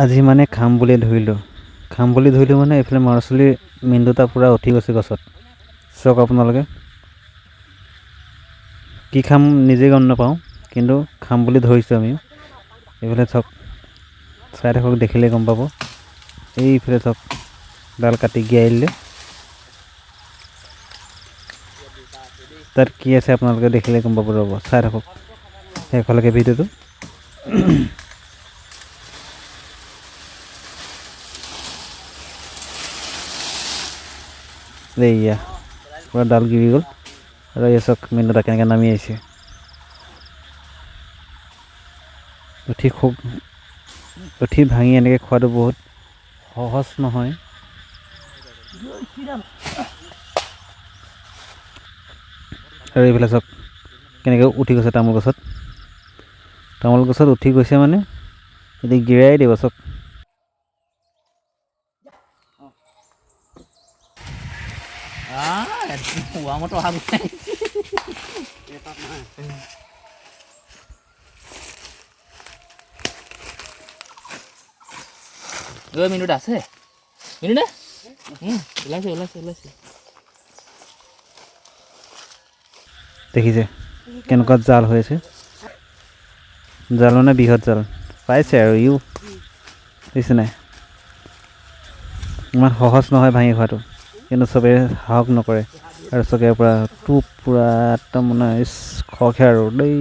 আজি মানে খাম বুলি ধৰিলোঁ। খাম বুলি ধৰিলোঁ মানে এইফালে মাৰচুলিৰ মীন দুটা পূৰা উঠি গৈছে গছত। চাওক আপোনালোকে। কি খাম নিজে গম নাপাওঁ, কিন্তু খাম বুলি ধৰিছোঁ আমি এইফালে চাওক, চাই থাকক, দেখিলে গম পাব। এইফালে চাওক, ডাল কাটি গিয়াই দিলে। তাত কি আছে আপোনালোকে দেখিলে গম পাব ৰ'ব, চাই থাকক। শেষলৈকে ভিডিঅ'টো। এইয়া পূৰা ডাল গিৰি গ'ল আৰু এই চাওক মিনুটা কেনেকৈ নামি আহিছে। উঠি খুব উঠি ভাঙি এনেকৈ খোৱাটো বহুত সহজ নহয়। আৰু এইফালে চাওক কেনেকৈ উঠি গৈছে তামোল গছত? তামোল গছত উঠি গৈছে মানে এতিয়া গিৰাই দিব চাওক হোৱামতো অহা গোটেই ঐ মিনুট আছে? মিনুট? ওলাইছে ওলাইছে ওলাইছে। দেখিছে কেনেকুৱা জাল হৈ আছে জাল মানে বৃহৎ জাল। পাইছে আৰু ইও দেখিছে নাই? ইমান সহজ নহয় ভাঙি খোৱাটো কিন্তু চবেই সাহস নকৰে। আৰু চবে পৰা টোপ পূৰা একদম মানে খৰখে আৰু দেই।